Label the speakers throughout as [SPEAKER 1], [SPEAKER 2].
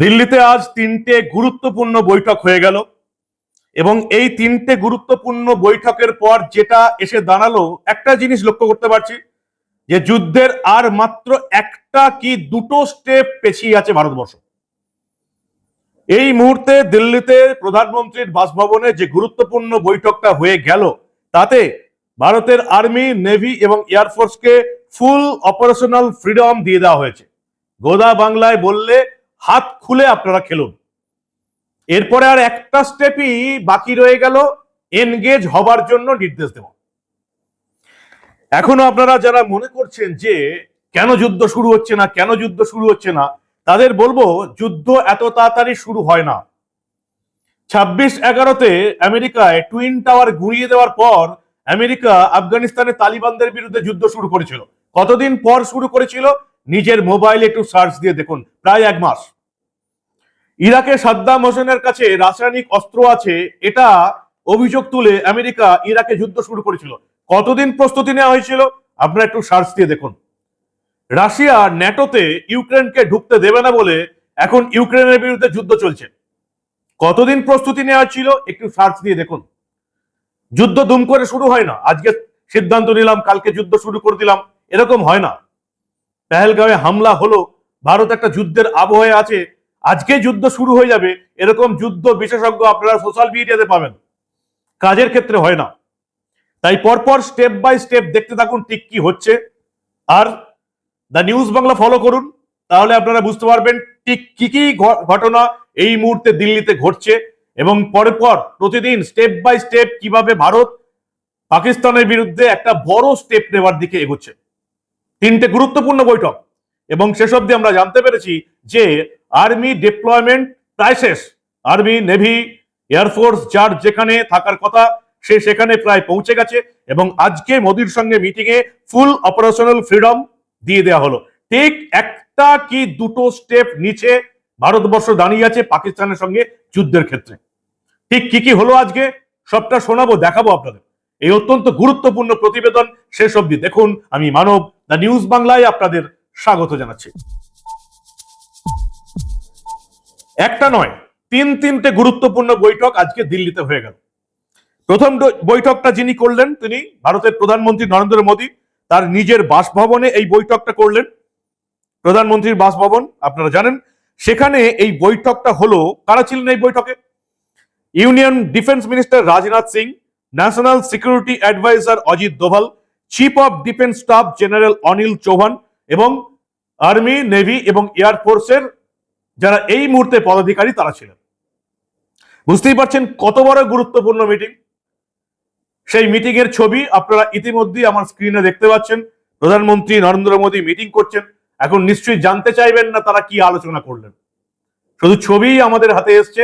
[SPEAKER 1] দিল্লিতে আজ তিনটে গুরুত্বপূর্ণ বৈঠক হয়ে গেল। এবং এই তিনটে গুরুত্বপূর্ণ বৈঠকের পর যেটা এসে দাঁড়াল, একটা জিনিস লক্ষ্য করতে পারছি, যে যুদ্ধের আর মাত্র একটা কি দুটো স্টেপ পেছিয়ে আছে ভারতবর্ষ। এই মুহূর্তে দিল্লিতে প্রধানমন্ত্রীর বাসভবনে যে গুরুত্বপূর্ণ বৈঠকটা হয়ে গেল, তাতে ভারতের আর্মি, নেভি এবং এয়ারফোর্সকে ফুল অপারেশনাল ফ্রিডম দিয়ে দেওয়া হয়েছে। গোদা বাংলায় বললে হাত খুলে আপনারা খেলুন। এরপরে আর একটা স্টেপই বাকি রয়ে গেল এনগেজ হবার জন্য নির্দেশ দেওয়া। এখনও আপনারা যারা মনে করছেন যে কেন যুদ্ধ শুরু হচ্ছে না, কেন যুদ্ধ শুরু হচ্ছে না, তাদের বলব যুদ্ধ এত তাড়াতাড়ি শুরু হয় না। ছাব্বিশ এগারোতে আমেরিকায় টুইন টাওয়ার গুঁড়িয়ে দেওয়ার পর আমেরিকা আফগানিস্তানে তালিবানদের বিরুদ্ধে যুদ্ধ শুরু করেছিল। কতদিন পর শুরু করেছিল? নিজের মোবাইলে একটু সার্চ দিয়ে দেখুন, প্রায় এক মাস। ইরাকে সাদ্দাম হোসেনের কাছে রাসায়নিক অস্ত্র আছে, এটা অভিযোগ তুলে আমেরিকা ইরাকে যুদ্ধ শুরু করেছিল। কতদিন প্রস্তুতি নেওয়া হয়েছিল? আপনারা একটু সার্চ দিয়ে দেখুন। রাশিয়া ন্যাটোতে ইউক্রেনকে ঢুকতে দেবে না বলে এখন ইউক্রেনের বিরুদ্ধে যুদ্ধ চলছে। কতদিন প্রস্তুতি নেওয়া ছিল একটু সার্চ দিয়ে দেখুন। যুদ্ধ দুম করে শুরু হয় না। আজকে সিদ্ধান্ত নিলাম, কালকে যুদ্ধ শুরু করে দিলাম। এরকম হয় না। পেহেলগাঁওয়ে হামলা হলো, ভারত একটা যুদ্ধের আবহাওয়া আছে। আজকে যুদ্ধ শুরু হয়ে যাবে, এরকম যুদ্ধ বিশেষজ্ঞ আপনারা সোশ্যাল মিডিয়াতে পাবেন। কাজের ক্ষেত্রে হয় না। তাই পরপর স্টেপ বাই স্টেপ দেখতে থাকুন ঠিক কি হচ্ছে। আর দ্য নিউজ বাংলা ফলো করুন, তাহলে আপনারা বুঝতে পারবেন ঠিক কি কি ঘটনা এই মুহূর্তে দিল্লিতে ঘটছে এবং পরে পর প্রতিদিন স্টেপ বাই স্টেপ কীভাবে ভারত পাকিস্তানের বিরুদ্ধে একটা বড় স্টেপ নেওয়ার দিকে এগোচ্ছে। তিনটে গুরুত্বপূর্ণ বৈঠক এবং শেষ অবধি আমরা জানতে পেরেছি যে আর্মি ডিপ্লয়মেন্ট শেষ আর্মি, নেভি এয়ারফোর্স যার যেখানে থাকার কথা, সে সেখানে প্রায় পৌঁছে গেছে এবং আজকে মোদির সঙ্গে মিটিং এ ফুল অপারেশনাল ফ্রিডম দিয়ে দেওয়া হলো। ঠিক একটা কি দুটো স্টেপ নিচে ভারতবর্ষ দাঁড়িয়ে আছে পাকিস্তানের সঙ্গে যুদ্ধের ক্ষেত্রে? ঠিক কি কি হলো আজকে? সবটা শোনাবো, দেখাবো আপনাদের। এই অত্যন্ত গুরুত্বপূর্ণ প্রতিবেদন শেষ অবধি দেখুন। আমি মানব, দ্য নিউজ বাংলায় আপনাদের স্বাগত জানাচ্ছি। একটা নয়, তিন তিনটে গুরুত্বপূর্ণ বৈঠক আজকে দিল্লিতে হয়ে গেল। প্রথম বৈঠকটা যিনি করলেন, তিনি ভারতের প্রধানমন্ত্রী নরেন্দ্র মোদী, তার নিজের বাসভবনে এই বৈঠকটা করলেন। প্রধানমন্ত্রীর বাসভবন, আপনারা জানেন, সেখানে এই বৈঠকটা হলো, কারা ছিলেন এই বৈঠকে? Union defence minister Rajnath Singh, national security adviser Ajit Doval, chief of defence staff general Anil Chauhan এবং আর্মি, নেভি এবং এয়ারফোর্সের যারা এই মুহূর্তে পদাধিকারী, তারা ছিলেন। বুঝতেই পারছেন কত বড় গুরুত্বপূর্ণ মিটিং সেই মিটিং এর ছবি আপনারা ইতিমধ্যেই আমার স্ক্রিনে দেখতে পাচ্ছেন। প্রধানমন্ত্রী নরেন্দ্র মোদী মিটিং করছেন। এখন নিশ্চয়ই জানতে চাইবেন না তারা কি আলোচনা করলেন। শুধু ছবি আমাদের হাতে এসছে।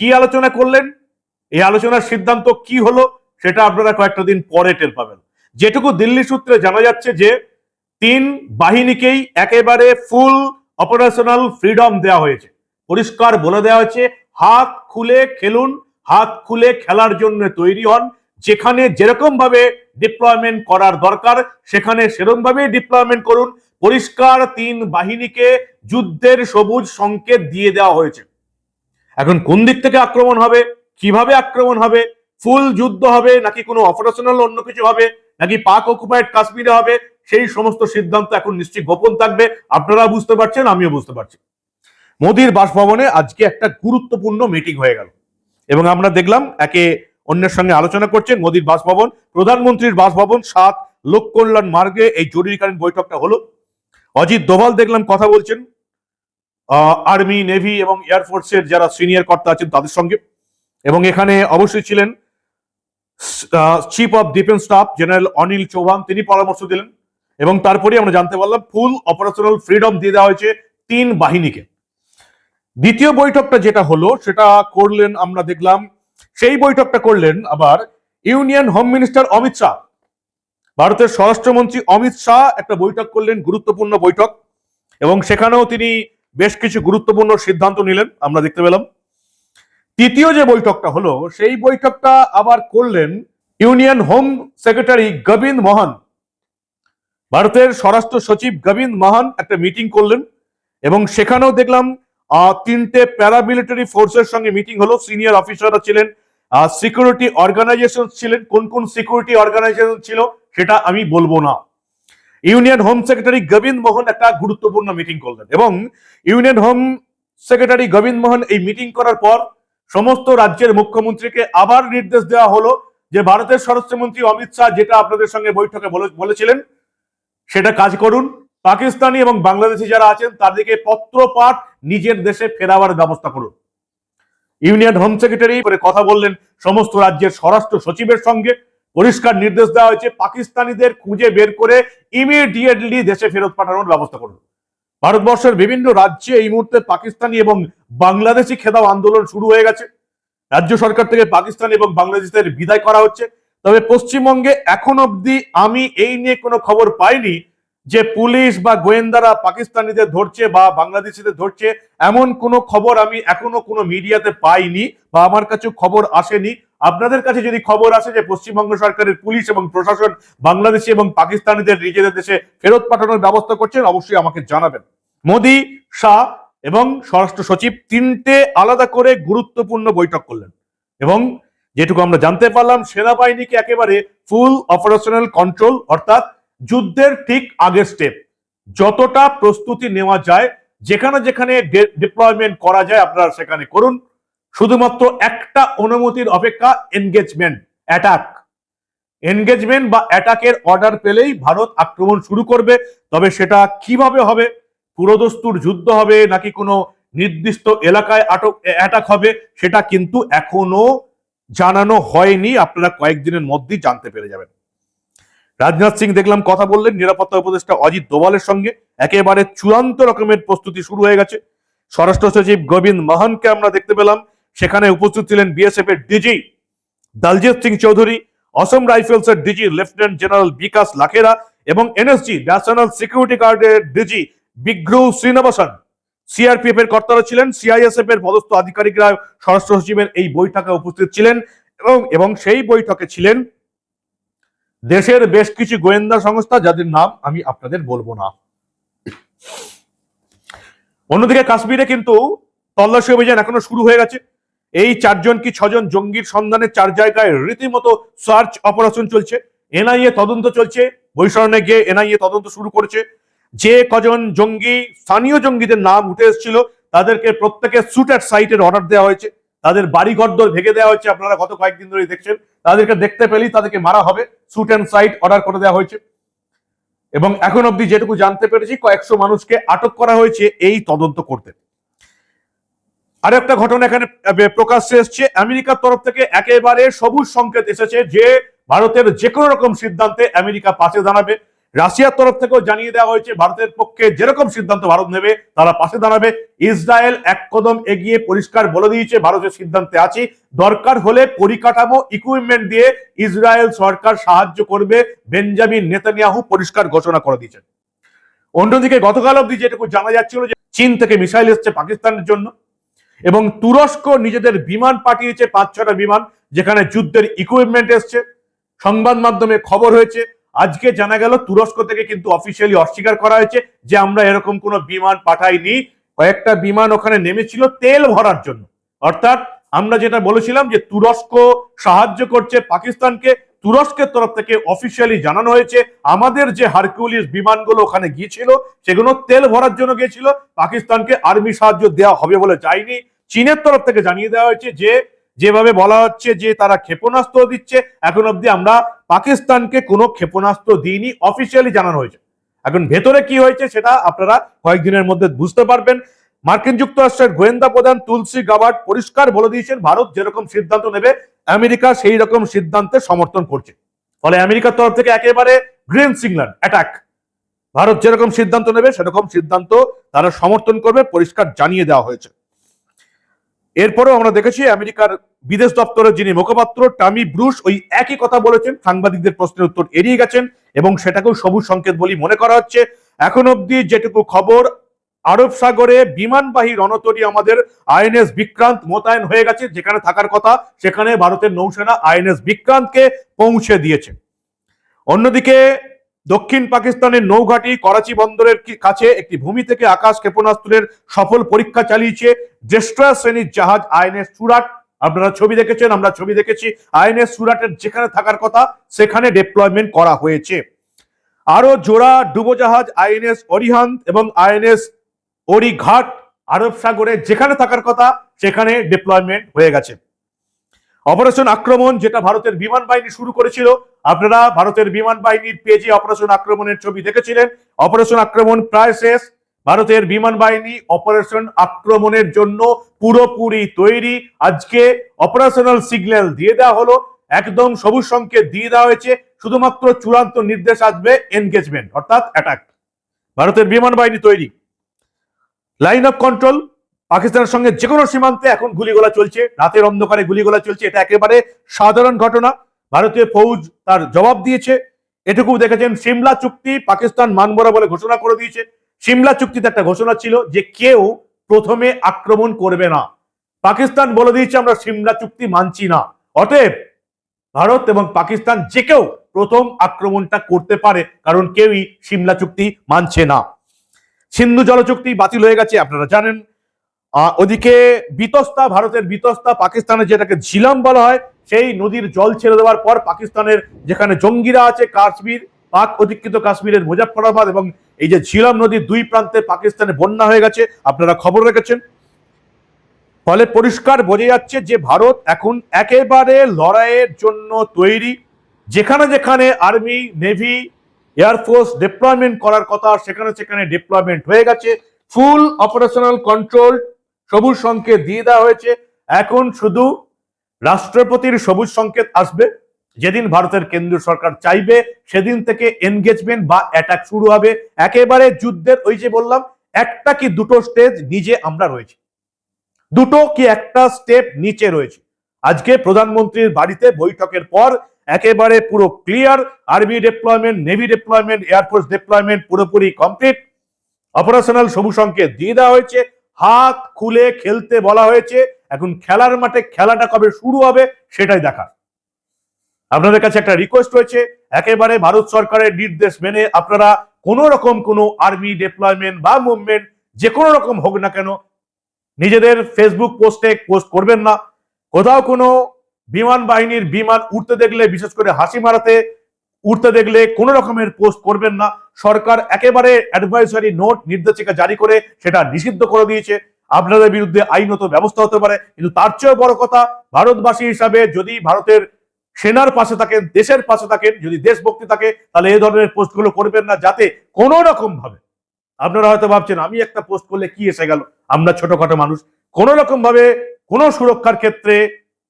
[SPEAKER 1] কি আলোচনা করলেন? এই আলোচনার সিদ্ধান্ত কি হলো? সেটা আপনারা কয়েকটা দিন পরে টের পাবেন। যেটুকু দিল্লি সূত্রে জানা যাচ্ছে যে, তিন বাহিনীকেই একেবারে ফুল অপারেশনাল ফ্রিডম দেওয়া হয়েছে। পরিষ্কার বলে দেওয়া হয়েছে, হাত খুলে খেলুন, হাত খুলে খেলার জন্য তৈরি হন। যেখানে যেরকম ভাবে ডিপ্লয়মেন্ট করার দরকার, সেখানে সেরকম ভাবে ডিপ্লয়মেন্ট করুন। পরিষ্কার তিন বাহিনীকে যুদ্ধের সবুজ সংকেত দিয়ে দেওয়া হয়েছে। এখন কোন দিক থেকে আক্রমণ হবে? কীভাবে আক্রমণ হবে? ফুল যুদ্ধ হবে নাকি কোনো অপারেশনাল অন্য কিছু হবে? নাকি পাক অকুপাইড কাশ্মীরে হবে? সেই সমস্ত সিদ্ধান্ত এখন নিশ্চয়ই গোপন থাকবে। আপনারা বুঝতে পারছেন, আমিও বুঝতে পারছি। মোদির বাসভবনে আজকে একটা গুরুত্বপূর্ণ মিটিং হয়ে গেল। এবং আমরা দেখলাম, একে অন্যের সঙ্গে আলোচনা করছেন মোদির বাসভবন। প্রধানমন্ত্রীর বাসভবন সাত লোক কল্যাণ মার্গে এই জরুরিকালীন বৈঠকটা হলো। অজিত দোভাল দেখলাম কথা বলছেন। আর্মি, নেভি এবং এয়ারফোর্সের যারা সিনিয়র কর্তা আছেন তাদের সঙ্গে। এবং এখানে অবশ্যই ছিলেন chief of defence staff general Anil Chauhan. তিনি পরামর্শ দিলেন। এবং তারপরে আমরা জানতে পারলাম ফুল অপারেশনাল ফ্রিডম দিয়ে দেওয়া হয়েছে তিন বাহিনীকে। দ্বিতীয় বৈঠকটা যেটা হলো, সেটা করলেন আমরা দেখলাম, সেই বৈঠকটা করলেন আবার union home minister Amit Shah. ভারতের স্বরাষ্ট্রমন্ত্রী অমিত শাহ একটা বৈঠক করলেন, গুরুত্বপূর্ণ বৈঠক, এবং সেখানেও তিনি বেশ কিছু গুরুত্বপূর্ণ সিদ্ধান্ত নিলেন, আমরা দেখতে পেলাম। তৃতীয় যে বৈঠকটা হলো, সেই বৈঠকটা আবার করলেন union home secretary Govind Mohan. ভারতের স্বরাষ্ট্র সচিব গোবিন্দ মোহন একটা মিটিং করলেন এবং সেখানেও দেখলাম তিনটে প্যারামিলিটারি ফোর্সের সঙ্গে মিটিং হলো। সিনিয়র অফিসাররা ছিলেন সিকিউরিটি অর্গানাইজেশন ছিলেন। কোন কোন সিকিউরিটি অর্গানাইজেশন ছিল সেটা আমি বলব না। Union home secretary Govind Mohan একটা গুরুত্বপূর্ণ মিটিং করলেন এবং union home secretary Govind Mohan এই মিটিং করার পর সমস্ত রাজ্যের মুখ্যমন্ত্রীকে আবার নির্দেশ দেওয়া হলো যে ভারতের স্বরাষ্ট্রমন্ত্রী অমিত শাহ, যেটা আপনাদের সঙ্গে বৈঠকে বলে- বলেছিলেন সেটা কাজ করুন। পাকিস্তানি এবং বাংলাদেশি যারা আছেন, তাদেরকে পত্রপাঠ নিজের দেশে ফেরাবার ব্যবস্থা করুন। ইউনিয়ন হোম সেক্রেটারি করে কথা বললেন সমস্ত রাজ্যের স্বরাষ্ট্র সচিবের সঙ্গে। পরিষ্কার নির্দেশ দেওয়া হয়েছে, পাকিস্তানিদের খুঁজে বের করে ইমিডিয়েটলি দেশে ফেরত পাঠানোর ব্যবস্থা করুন। ভারতবর্ষের বিভিন্ন রাজ্যে এই মুহূর্তে পাকিস্তানি এবং বাংলাদেশি খেদাও আন্দোলন শুরু হয়ে গেছে। রাজ্য সরকার থেকে পাকিস্তান এবং বাংলাদেশিদের বিদায় করা হচ্ছে। তবে পশ্চিমবঙ্গে এখন অবধি আমি এই নিয়ে কোনো খবর পাইনি যে পুলিশ বা গোয়েন্দারা পাকিস্তানিদের ধরছে বা বাংলাদেশিদের ধরছে, এমন কোনো খবর আমি এখনও কোনো মিডিয়াতে পাইনি বা আমার কাছে খবর আসেনি। আপনাদের কাছে যদি খবর আসে যে পশ্চিমবঙ্গ সরকারের পুলিশ এবং প্রশাসন বাংলাদেশি এবং পাকিস্তানিদের নিজেদের দেশে ফেরত পাঠানোর ব্যবস্থা করছেন, অবশ্যই আমাকে জানাবেন। মোদি, শাহ এবং স্বরাষ্ট্র সচিব তিনটে আলাদা করে গুরুত্বপূর্ণ বৈঠক করলেন এবং যেটুকু আমরা জানতে পারলাম, সেনাবাহিনীকে একেবারে ফুল অপারেশনাল কন্ট্রোল অর্থাৎ যুদ্ধের ঠিক আগের স্টেপ যতটা প্রস্তুতি নেওয়া যায়, যেখানে যেখানে ডিপ্লয়মেন্ট করা যায়, আপনারা সেখানে করুন। শুধুমাত্র একটা অনুমতির অপেক্ষা এনগেজমেন্ট অ্যাটাক এনগেজমেন্ট বা অ্যাটাকের অর্ডার পেলেই ভারত আক্রমণ শুরু করবে। তবে সেটা কীভাবে হবে? পুরোদস্তুর যুদ্ধ হবে, নাকি কোনো নির্দিষ্ট এলাকায় আটক অ্যাটাক হবে, সেটা কিন্তু এখনও জানানো হয়নি, আপনারা কয়েকদিনের মধ্যেই জানতে পেরে যাবেন। রাজনাথ সিং দেখলাম কথা বললেন, নিরাপত্তা উপদেষ্টা অজিত দোভালের সঙ্গে। একেবারে চূড়ান্ত রকমের প্রস্তুতি শুরু হয়ে গেছে। স্বরাষ্ট্র সচিব গোবিন্দ মাহানকে আমরা দেখতে পেলাম। সেখানে উপস্থিত ছিলেন বিএসএফ এর ডিজি দলজিৎ সিং চৌধুরী, অসম রাইফেলস এর DG lieutenant general Vikash Lakhera এবং এনএসজি ন্যাশনাল সিকিউরিটি গার্ডের ডিজি বিগ্রু শ্রীনিবাসন। সিআরপিএফ এর কর্তারা ছিলেন সিআইএসএফ এর পদস্থ আধিকারিকরা, স্বরাষ্ট্র সচিবের এই বৈঠকে উপস্থিত ছিলেন এবং এবং সেই বৈঠকে ছিলেন দেশের বেশ কিছু গোয়েন্দা সংস্থা, যাদের নাম আমি আপনাদের বলব না। অন্যদিকে কাশ্মীরে কিন্তু তল্লাশি অভিযান এখনও শুরু হয়ে গেছে। এই চারজন কি ছজন জঙ্গির সন্ধানে চার জায়গায় রীতিমতো সার্চ অপারেশন চলছে, এনআইএ তদন্ত চলছে, বৈশরণে গিয়ে এনআইএ তদন্ত শুরু করেছে। যে কজন জঙ্গি, স্থানীয় জঙ্গিদের নাম উঠে এসেছিল, তাদেরকে প্রত্যেকে শুট অ্যাট সাইটের অর্ডার দেওয়া হয়েছে। তাদের বাড়ি ঘরদোর ভেঙে দেওয়া হয়েছে, আপনারা গত কয়েকদিন ধরে দেখছেন। তাদেরকে দেখতে পেলেই তাদেরকে মারা হবে শুট অ্যান্ড সাইট অর্ডার করে দেওয়া হয়েছে। এবং এখন অবধি যেটুকু জানতে পেরেছি, কয়েকশো মানুষকে আটক করা হয়েছে এই তদন্ত করতে। আর একটা ঘটনা এখানে প্রকাশ্যে এসছে। আমেরিকার তরফ থেকে একেবারে সবুজ সংকেত এসেছে যে, ভারতের যে কোনো রকম সিদ্ধান্তে আমেরিকা পাশে দাঁড়াবে। রাশিয়ার তরফ থেকেও জানিয়ে দেওয়া হয়েছে, ভারতের পক্ষে যেরকম সিদ্ধান্ত ভারত নেবে, তারা পাশে দাঁড়াবে। ইসরায়েল এক কদম এগিয়ে পরিষ্কার বলে দিয়েছে ভারতের সিদ্ধান্তে আছি। দরকার হলে পরিকাঠামো ইকুইপমেন্ট দিয়ে ইসরায়েল সরকার সাহায্য করবে, বেঞ্জামিন নেতানিয়াহু পরিষ্কার ঘোষণা করে দিয়েছেন। অন্যদিকে গতকাল অব্দি যেটুকু জানা যাচ্ছিল যে চীন থেকে মিসাইল এসছে পাকিস্তানের জন্য, এবং তুরস্ক নিজেদের বিমান পাঠিয়েছে পাঁচ ছটা বিমান, যেখানে যুদ্ধের ইকুইপমেন্ট এসছে। সংবাদ মাধ্যমে খবর হয়েছে আজকে জানা গেল তুরস্ক থেকে কিন্তু অফিসিয়ালি অস্বীকার করা হয়েছে যে আমরা এরকম কোনো বিমান পাঠাইনি। কয়েকটা বিমান ওখানে নেমেছিল তেল ভরার জন্য। অর্থাৎ আমরা যেটা বলেছিলাম যে তুরস্ক সাহায্য করছে পাকিস্তানকে, তুরস্কের তরফ থেকে অফিসিয়ালি জানানো হয়েছে। আমাদের যে হারকিউলিস বিমানগুলো ওখানে গিয়েছিল, সেগুলো তেল ভরার জন্য গিয়েছিল। পাকিস্তানকে আর্মি সাহায্য দেওয়া হবে বলে যায়নি। চীনের তরফ থেকে জানিয়ে দেওয়া হয়েছে যে, যেভাবে বলা হচ্ছে যে তারা ক্ষেপণাস্ত্র দিচ্ছে, এখন অবধি আমরা পাকিস্তানকে কোনো ক্ষেপণাস্ত্র দিইনি অফিসিয়ালি জানানো হয়েছে। এখন ভেতরে কি হয়েছে সেটা আপনারা কয়েকদিনের মধ্যে বুঝতে পারবেন। মার্কিন যুক্তরাষ্ট্রের গোয়েন্দা প্রধান তুলসী গাবার্ড পরিষ্কার বলে দিয়েছেন, ভারত যেরকম সিদ্ধান্ত নেবে, আমেরিকা সেই রকম সিদ্ধান্তে সমর্থন করছে। ফলে আমেরিকার তরফ থেকে একেবারে গ্রিন সিগন্যাল অ্যাটাক ভারত যেরকম সিদ্ধান্ত নেবে, সেরকম সিদ্ধান্ত তারা সমর্থন করবে, পরিষ্কার জানিয়ে দেওয়া হয়েছে। এরপরেও আমরা দেখেছি আমেরিকার বিদেশ দপ্তরের যিনি মুখপাত্র, টামি ব্রুশ, ওই একই কথা বলেছেন, সাংবাদিকদের প্রশ্নের উত্তর এড়িয়ে গেছেন এবং সেটাকেও সবুজ সংকেত বলি মনে করা হচ্ছে। এখন অবধি যেটুকু খবর, আরব সাগরে বিমানবাহী রণতরী আমাদের আইএনএস বিক্রান্ত মোতায়েন হয়ে গেছে, যেখানে থাকার কথা সেখানে ভারতের নৌসেনা আইএনএস বিক্রান্তকে পৌঁছে দিয়েছে। অন্যদিকে দক্ষিণ পাকিস্তানের নৌঘাটি করাচি বন্দরের কাছে একটি ভূমি থেকে আকাশ ক্ষেপণাস্ত্রের সফল পরীক্ষা চালিয়েছে ডেস্ট্রয়ার শ্রেণির জাহাজ আইএনএস সুরাট। আপনারা ছবি দেখেছেন, আমরা ছবি দেখেছি। আইএনএস সুরাটের যেখানে থাকার কথা, সেখানে ডিপ্লয়মেন্ট করা হয়েছে। আরও জোড়া ডুবোজাহাজ আইএনএস অরিহান্ত এবং আইএনএস অরিঘাট আরব সাগরে যেখানে থাকার কথা, সেখানে ডিপ্লয়মেন্ট হয়ে গেছে। অপারেশন আক্রমণ, যেটা ভারতের বিমান বাহিনী শুরু করেছিল। আপনারা ভারতের বিমান বাহিনীর পেজে অপারেশন আক্রমণের ছবি দেখেছিলেন। অপারেশন আক্রমণ প্রায় শেষ। ভারতের বিমান বাহিনী অপারেশন আক্রমণের জন্য পুরোপুরি তৈরি। আজকে অপারেশনাল সিগন্যাল দিয়ে দেওয়া হলো। একদম সবুজ সংকেত দিয়ে দেওয়া হয়েছে। শুধুমাত্র চূড়ান্ত নির্দেশ আসবে এনগেজমেন্ট অর্থাৎ অ্যাটাক ভারতের বিমান বাহিনী তৈরি। লাইন অফ কন্ট্রোল পাকিস্তানের সঙ্গে যে কোনো সীমান্তে এখন গুলিগোলা চলছে, রাতের অন্ধকারে গুলিগোলা চলছে, এটা একেবারে সাধারণ ঘটনা। ভারতীয় ফৌজ তার জবাব দিয়েছে। এটুকু দেখেছেন, সিমলা চুক্তি পাকিস্তান মানব না বলে ঘোষণা করে দিয়েছে। সিমলা চুক্তিতে একটা ঘোষণা ছিল যে কেউ প্রথমে আক্রমণ করবে না। পাকিস্তান বলে দিয়েছে, আমরা সিমলা চুক্তি মানছি না। অতএব ভারত এবং পাকিস্তান যে কেউ প্রথম আক্রমণটা করতে পারে, কারণ কেউই সিমলা চুক্তি মানছে না। সিন্ধু জল চুক্তি বাতিল হয়ে গেছে, আপনারা জানেন। ওদিকে বিতস্তা, ভারতের বিতস্তা, পাকিস্তানের যেটাকে ঝিলাম বলা হয়, সেই নদীর জল ছেড়ে দেওয়ার পর পাকিস্তানের যেখানে জঙ্গিরা আছে, কাশ্মীর, পাক অধিকৃত কাশ্মীরের মুজাফফরাবাদ এবং এই যে ঝিলাম নদীর দুই প্রান্তে পাকিস্তানে বন্যা হয়ে গেছে, আপনারা খবর রেখেছেন। ফলে পরিষ্কার বোঝা যাচ্ছে যে ভারত এখন একেবারে লড়াইয়ের জন্য তৈরি। যেখানে যেখানে আর্মি, নেভি এয়ারফোর্স ডিপ্লয়মেন্ট করার কথা, সেখানে সেখানে ডিপ্লয়মেন্ট হয়ে গেছে। ফুল অপারেশনাল কন্ট্রোল সবুজ সংকেত দিয়ে দেওয়া হয়েছে। এখন শুধু রাষ্ট্রপতির সবুজ সংকেত আসবে। যেদিন ভারতের কেন্দ্রীয় সরকার চাইবে, সেদিন থেকে এনগেজমেন্ট বা অ্যাটাক শুরু হবে। একেবারে যুদ্ধের ওই যে বললাম, একটা কি দুটো স্টেজ নিজে আমরা রয়েছি। দুটো কি একটা স্টেপ নিচে রয়েছে। আজকে প্রধানমন্ত্রীর বাড়িতে বৈঠকের পর একেবারে পুরো clear army deployment navy deployment air force deployment পুরোপুরি কমপ্লিট অপারেশনাল সবুজ সংকেত দিয়ে দেওয়া হয়েছে। হাত খুলে খেলতে বলা হয়েছে। এখন খেলার মাঠে খেলাটা কবে শুরু হবে সেটাই দেখা আপনাদের কাছে একটা রিকোয়েস্ট রয়েছে, একেবারে ভারত সরকারের নির্দেশ মেনে আপনারা কোন রকম কোনো আর্মি ডিপ্লয়মেন্ট বা মুভমেন্ট যে কোনো রকম হোক না কেন নিজেদের ফেসবুক পোস্টে পোস্ট করবেন না। কোথাও কোনো বিমান বাহিনীর বিমান উঠতে দেখলে, বিশেষ করে হাসি মারাতে উঠতে দেখলে কোন রকমের পোস্ট করবেন না। সরকার একেবারে অ্যাডভাইসারি নোট নির্দেশিকা জারি করে সেটা নিষিদ্ধ করে দিয়েছে। আপনাদের বিরুদ্ধে আইনত ব্যবস্থা হতে পারে, কিন্তু তার চেয়েও বড় কথা, ভারতবাসী হিসাবে যদি ভারতের সেনার পাশে থাকেন, দেশের পাশে থাকেন, যদি দেশভক্তি থাকে, তাহলে এই ধরনের পোস্টগুলো করবেন না, যাতে কোনো রকম ভাবে আপনারা হয়তো ভাবছেন, আমি একটা পোস্ট করলে কি এসে গেল? আমরা ছোটখাটো মানুষ। কোন রকম ভাবে কোনো সুরক্ষার ক্ষেত্রে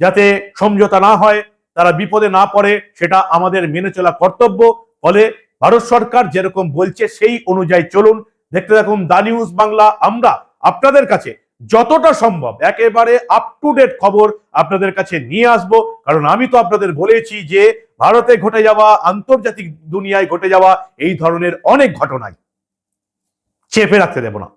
[SPEAKER 1] যাতে সমঝোতা না হয়, তারা বিপদে না পড়ে, সেটা আমাদের মেনে চলা কর্তব্য। ফলে ভারত সরকার যেরকম বলছে, সেই অনুযায়ী চলুন। দেখতে থাকুন দা নিউজ বাংলা। আমরা আপনাদের কাছে যতটা সম্ভব একেবারে আপ টু ডেট খবর আপনাদের কাছে নিয়ে আসব। কারণ আমি তো আপনাদের বলেছি যে, ভারতে ঘটে যাওয়া, আন্তর্জাতিক দুনিয়ায় ঘটে যাওয়া এই ধরনের অনেক ঘটনায় চেপে রাখতে দেব না।